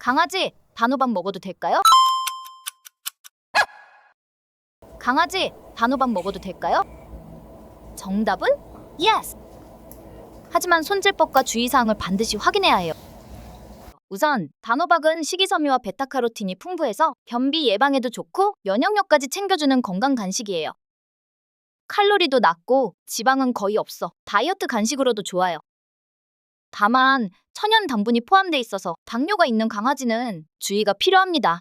강아지, 단호박 먹어도 될까요? 강아지, 단호박 먹어도 될까요? 정답은 yes. 하지만 손질법과 주의사항을 반드시 확인해야 해요. 우선 단호박은 식이섬유와 베타카로틴이 풍부해서 변비 예방에도 좋고 면역력까지 챙겨주는 건강 간식이에요. 칼로리도 낮고 지방은 거의 없어 다이어트 간식으로도 좋아요. 다만 천연 당분이 포함돼 있어서 당뇨가 있는 강아지는 주의가 필요합니다.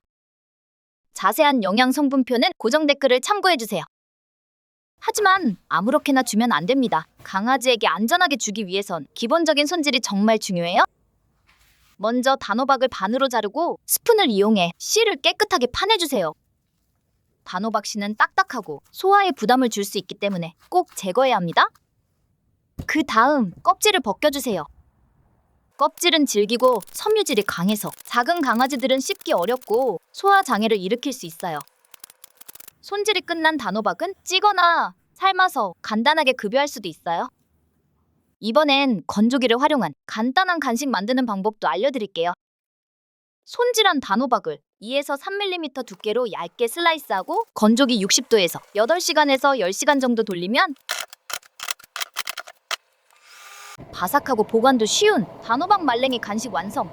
자세한 영양 성분표는 고정 댓글을 참고해 주세요. 하지만 아무렇게나 주면 안 됩니다. 강아지에게 안전하게 주기 위해선 기본적인 손질이 정말 중요해요. 먼저 단호박을 반으로 자르고 스푼을 이용해 씨를 깨끗하게 파내주세요. 단호박 씨는 딱딱하고 소화에 부담을 줄 수 있기 때문에 꼭 제거해야 합니다. 그 다음 껍질을 벗겨주세요. 껍질은 질기고 섬유질이 강해서 작은 강아지들은 씹기 어렵고 소화 장애를 일으킬 수 있어요. 손질이 끝난 단호박은 찌거나 삶아서 간단하게 급여할 수도 있어요. 이번엔 건조기를 활용한 간단한 간식 만드는 방법도 알려드릴게요. 손질한 단호박을 2에서 3mm 두께로 얇게 슬라이스하고 건조기 60도에서 8시간에서 10시간 정도 돌리면 바삭하고 보관도 쉬운 단호박 말랭이 간식 완성.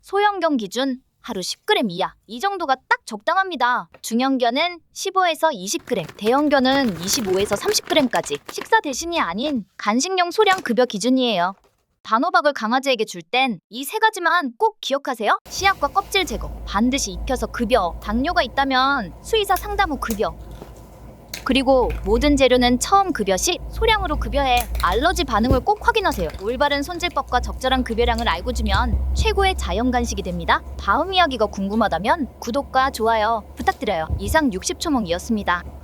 소형견 기준 하루 10g 이하 이 정도가 딱 적당합니다. 중형견은 15에서 20g, 대형견은 25에서 30g까지 식사 대신이 아닌 간식용 소량 급여 기준이에요. 단호박을 강아지에게 줄 땐 이 세 가지만 꼭 기억하세요. 씨앗과 껍질 제거, 반드시 익혀서 급여, 당뇨가 있다면 수의사 상담 후 급여, 그리고 모든 재료는 처음 급여 시 소량으로 급여해 알러지 반응을 꼭 확인하세요. 올바른 손질법과 적절한 급여량을 알고 주면 최고의 자연 간식이 됩니다. 다음 이야기가 궁금하다면 구독과 좋아요 부탁드려요. 이상 60초몽이었습니다.